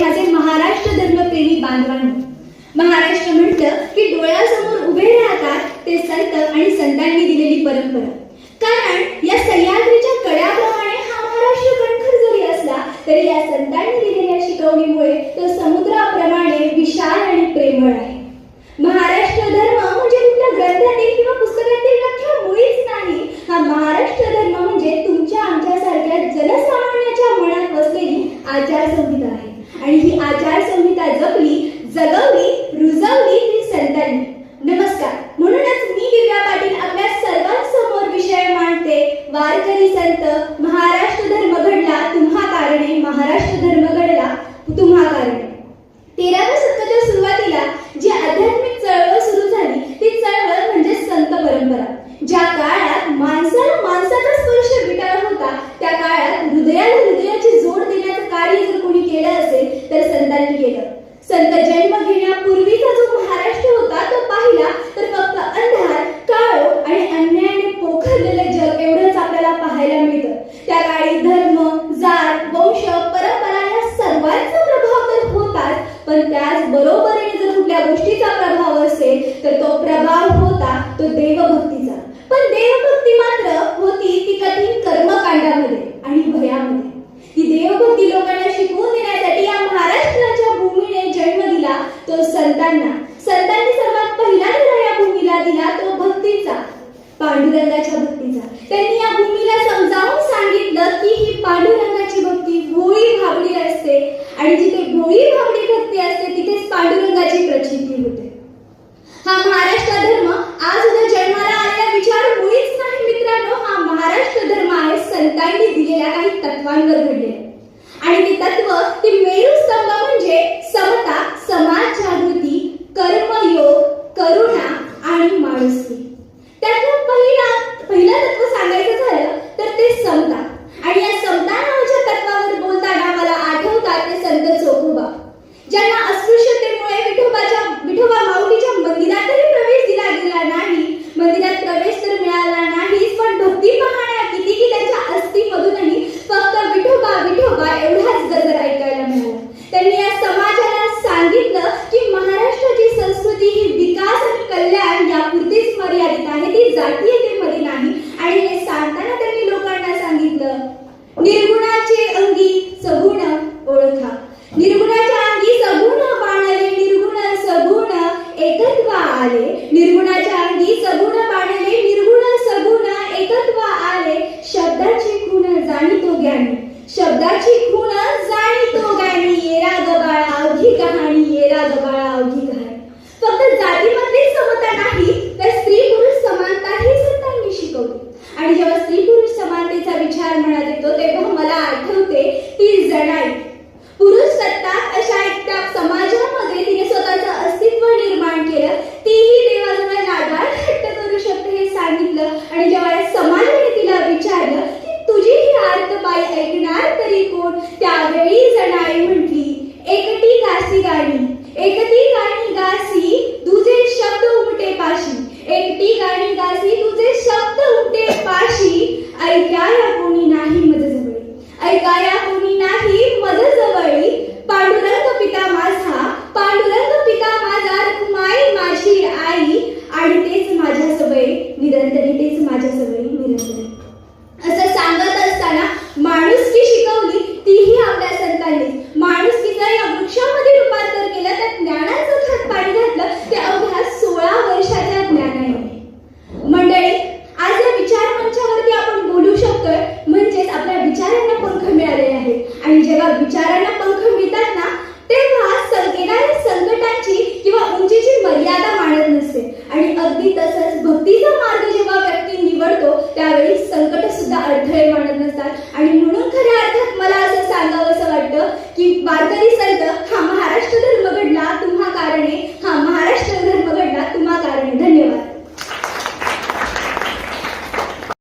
माझे महाराष्ट्र धर्मप्रेमी बांधवांनो. महाराष्ट्र म्हटलं की डोळ्यासमोर उभे राहतात ते संत आणि संतांनी दिलेली परंपरा. कारण या सह्याद्रीच्या कड्याप्रमाणे हा महाराष्ट्र कणखर जरी असला तरी या संतांनी दिलेल्या शिकवणीमुळे तो समुद्राप्रमाणे विशाल आणि प्रेमळ आहे. महाराष्ट्र धर्म म्हणजे तुमच्या ग्रंथातील किंवा पुस्तकातील व्याख्या मुळीच नाही. हा महाराष्ट्र धर्म म्हणजे तुमच्या आमच्या जनसामान्याच्या मनात बसलेली आचारसंहिता आहे आणि ही आचारसंहिता जपली जगवली रुजवली ही संतांनी नमस्कार. म्हणूनच मी दिव्या पाटील आपल्या सर्वांसमोर विषय मांडते. वारकरी संत महाराष्ट्र धर्म घडला तुम्हा कारणे महाराष्ट्र धर्म घडला तुम्हा कारणे. तेराव्या शतकाच्या सुरुवातीला जी आध्यात्मिक चळवळ सुरू झाली ती चळवळ म्हणजे संत परंपरा. ज्या काळात माणसाला माणसाचा स्पर्श विटाळ होता त्या काळात हृदयाला हृदयाची जोड देण्याचं कार्य जर कोणी केलं असेल तर संतांनी केलं. संत जन्म घेण्यापूर्वीचा जो महाराष्ट्र होता तो पाहिला तर फक्त अंधार काळो आणि अन्यायाने पोखरलेलं जग एवढंच आपल्याला पाहायला मिळतं. त्या काळी धर्म जात वंश परंपरा या सर्वांचा प्रभाव तर होताच पण त्याच बरोबरीने जर कुठल्या गोष्टीचा प्रभाव असेल तर तो प्रभाव होता तो देवभक्तीचा. पण देवभक्ती मात्र होती ती कठीण कर्मकांडामध्ये आणि भयामध्ये. ती देवभक्ती लोकांना शिकवून देण्यासाठी या महाराष्ट्राच्या भूमीने जन्म दिला तो संतांना. संतांनी सर्वात पहिला निर्णय या भूमीला दिला तो भक्तीचा. पांडुरंगाच्या भक्तीचा. त्यांनी या भूमीला समजावून सांगितलं की ही पांडुरंगाची भक्ती भोळी भाबडी असते आणि जिथे भोळी भाबडी भक्ती असते तिथेच पांडुरंगाची प्रचिती होते. हा महाराष्ट्र धर्म आज उद्या जन्माला आलेला विचार मुळीच नाही मित्रांनो. हा महाराष्ट्र धर्म आहे संतांनी दिलेल्या काही तत्वांवर घडलेला आणि ते तत्व ते मेरू म्हणजे समता समाज जागृती कर्मयोग करुणा आणि माणुसकी त्यातलं पहिला पहिलं तत्व सांगायचं झालं तर ते समता आणि या समता नावाच्या तत्वावर बोलताना मला आठवतात ते संत चोखोबा ज्यांना अस्पृश्यतेमुळे विठोबाच्या विठोबा माऊलीच्या मंदिरातही प्रवेश दिला गेला नाही मंदिरात प्रवेश तर मिळाला नाहीच पण भक्ती पाहण्या किती की त्यांच्या अस्थीमधूनही फक्त विठोबा विठोबा एवढाच गजर ऐकायला मिळाला त्यांनी या समाजाला सांगितलं की महाराष्ट्राची संस्कृती ही विकास आणि कल्याण यापुरतीच मर्यादित आहे जेव्हा विचारांना पंख मिळतात ना तेव्हा संकेताने संकटाची किंवा उंचीची मर्यादा मानत नसते. आणि अगदी तसंच भक्तीचा मार्ग जेव्हा व्यक्ती निवडतो त्यावेळी संकट सुद्धा अडथळे मानत नसतात. आणि